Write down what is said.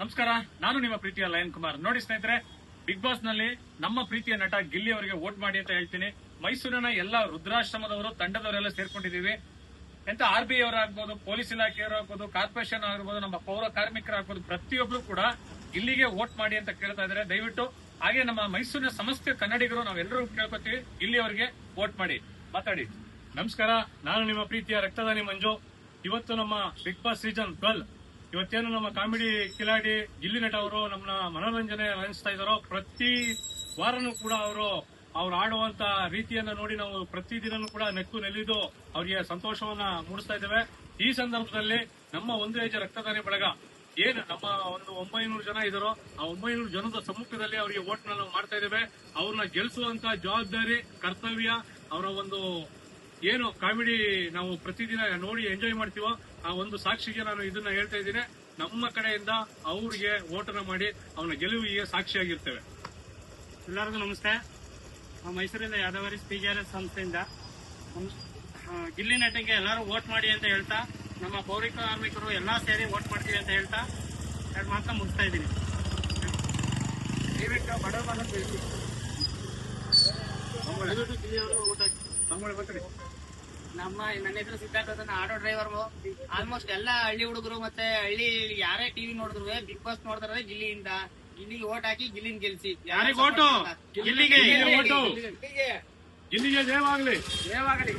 ನಮಸ್ಕಾರ, ನಾನು ನಿಮ್ಮ ಪ್ರೀತಿಯ ಲಯನ್ ಕುಮಾರ್. ನೋಡಿ ಸ್ನೇಹಿತರೆ ಬಿಗ್ ಬಾಸ್ನಲ್ಲಿ ನಮ್ಮ ಪ್ರೀತಿಯ ನಟ ಗಿಲ್ಲಿ ಅವರಿಗೆ ವೋಟ್ ಮಾಡಿ ಅಂತ ಹೇಳ್ತೀನಿ. ಮೈಸೂರಿನ ಎಲ್ಲ ರುದ್ರಾಶ್ರಮದವರು, ತಂಡದವರೆಲ್ಲ ಸೇರ್ಕೊಂಡಿದ್ದೀವಿ. ಎಂತ ಆರ್ ಬಿ ಅವರಾಗ್ಬೋದು, ಪೊಲೀಸ್ ಇಲಾಖೆಯವರು ಆಗ್ಬೋದು ಕಾರ್ಪೊರೇಷನ್ ಆಗಿರ್ಬೋದು, ನಮ್ಮ ಪೌರ ಕಾರ್ಮಿಕರಾಗ್ಬೋದು, ಪ್ರತಿಯೊಬ್ರು ಕೂಡ ಇಲ್ಲಿಗೆ ವೋಟ್ ಮಾಡಿ ಅಂತ ಕೇಳ್ತಾ ಇದ್ದಾರೆ. ದಯವಿಟ್ಟು ಹಾಗೆ ನಮ್ಮ ಮೈಸೂರಿನ ಸಮಸ್ತ ಕನ್ನಡಿಗರು, ನಾವೆಲ್ಲರೂ ಕೇಳ್ಕೊತೀವಿ. ಇಲ್ಲಿ ಅವರಿಗೆ ವೋಟ್ ಮಾಡಿ. ಮಾತಾಡಿ. ನಮಸ್ಕಾರ, ನಾನು ನಿಮ್ಮ ಪ್ರೀತಿಯ ರಕ್ತದಾನಿ ಮಂಜು. ಇವತ್ತು ನಮ್ಮ ಬಿಗ್ ಬಾಸ್ ಸೀಸನ್ ಟ್ವೆಲ್ ಇವತ್ತೇನು ನಮ್ಮ ಕಾಮಿಡಿ ಕಿಲಾಡಿ ಗಿಲ್ಲಿ ನಟ ಅವರು ನಮ್ಮನ್ನ ಮನೋರಂಜನೆ ಅನಿಸ್ತಾ ಇದ್ದಾರೋ, ಪ್ರತಿ ವಾರನೂ ಕೂಡ ಅವರು ಅವ್ರು ಆಡುವಂತ ರೀತಿಯನ್ನ ನೋಡಿ ನಾವು ಪ್ರತಿದಿನನೂ ಕೂಡ ನೆಕ್ಕು ನೆಲ್ಲಿದ್ದು ಅವರಿಗೆ ಸಂತೋಷವನ್ನ ಮೂಡಿಸ್ತಾ ಇದ್ದೇವೆ. ಈ ಸಂದರ್ಭದಲ್ಲಿ ನಮ್ಮ ಒಂದು ಹೆಜ್ಜೆ ರಕ್ತದಾನಿ ಬಳಗ. ಏನು ನಮ್ಮ ಒಂದು ಒಂಬೈನೂರು ಜನ ಇದ್ದಾರೋ, ಆ ಒಂಬೈನೂರು ಜನದ ಸಮ್ಮುಖದಲ್ಲಿ ಅವರಿಗೆ ವೋಟ್ ನಾವು ಮಾಡ್ತಾ ಇದ್ದೇವೆ. ಅವ್ರನ್ನ ಗೆಲ್ಲಿಸುವಂತ ಜವಾಬ್ದಾರಿ, ಕರ್ತವ್ಯ, ಅವರ ಒಂದು ಏನು ಕಾಮಿಡಿ ನಾವು ಪ್ರತಿದಿನ ನೋಡಿ ಎಂಜಾಯ್ ಮಾಡ್ತೀವೋ ಆ ಒಂದು ಸಾಕ್ಷಿಗೆ ನಾನು ಇದನ್ನ ಹೇಳ್ತಾ ಇದ್ದೀನಿ. ನಮ್ಮ ಕಡೆಯಿಂದ ಅವ್ರಿಗೆ ಓಟನ ಮಾಡಿ ಅವನ ಗೆಲುವಿಗೆ ಸಾಕ್ಷಿಯಾಗಿರ್ತೇವೆ. ಎಲ್ಲರಿಗೂ ನಮಸ್ತೆ. ಆ ಮೈಸೂರಿಂದ ಯಾದವರಿ ಪಿ ಜಿ ಆರ್ ಎಸ್ ಸಂಸ್ಥೆಯಿಂದ ಗಿಲ್ಲಿ ನಟಿಗೆ ಎಲ್ಲರೂ ವೋಟ್ ಮಾಡಿ ಅಂತ ಹೇಳ್ತಾ ನಮ್ಮ ಪೌರಿಕ ಕಾರ್ಮಿಕರು ಎಲ್ಲ ಸೇರಿ ವೋಟ್ ಮಾಡ್ತೀವಿ ಅಂತ ಹೇಳ್ತಾ ಎರಡು ಮಾತ್ರ ಮುಗಿಸ್ತಾ ಇದ್ದೀನಿ. ದಯವಿಟ್ಟು ಬಡವರನ್ನ. ನಮ್ಮ ನನ್ನ ಹೆಸರು ಸಿದ್ಧಾರ್ಥ ಅಂತ ಆಟೋ ಡ್ರೈವರ್ ಆಲ್ಮೋಸ್ಟ್ ಎಲ್ಲ ಹಳ್ಳಿ ಹುಡುಗರು ಮತ್ತೆ ಹಳ್ಳಿ ಯಾರೇ ಟಿವಿ ನೋಡಿದ್ರು ಬಿಗ್ ಬಾಸ್ ನೋಡ್ತಾರೆ ಗಿಲ್ಲಿಯಿಂದ ಗಿಲ್ಲಿಗೆ ಓಟ್ ಹಾಕಿ ಗಿಲ್ಲಿನ ಗೆಲ್ಸಿ. ಯಾರಿಗೆ ಓಟು? ಗಿಲ್ಲಿಗೆ. ಗಿಲ್ಲಿಗೆ. ಜಯವಾಗಲಿ ದೇವಾಗಲಿ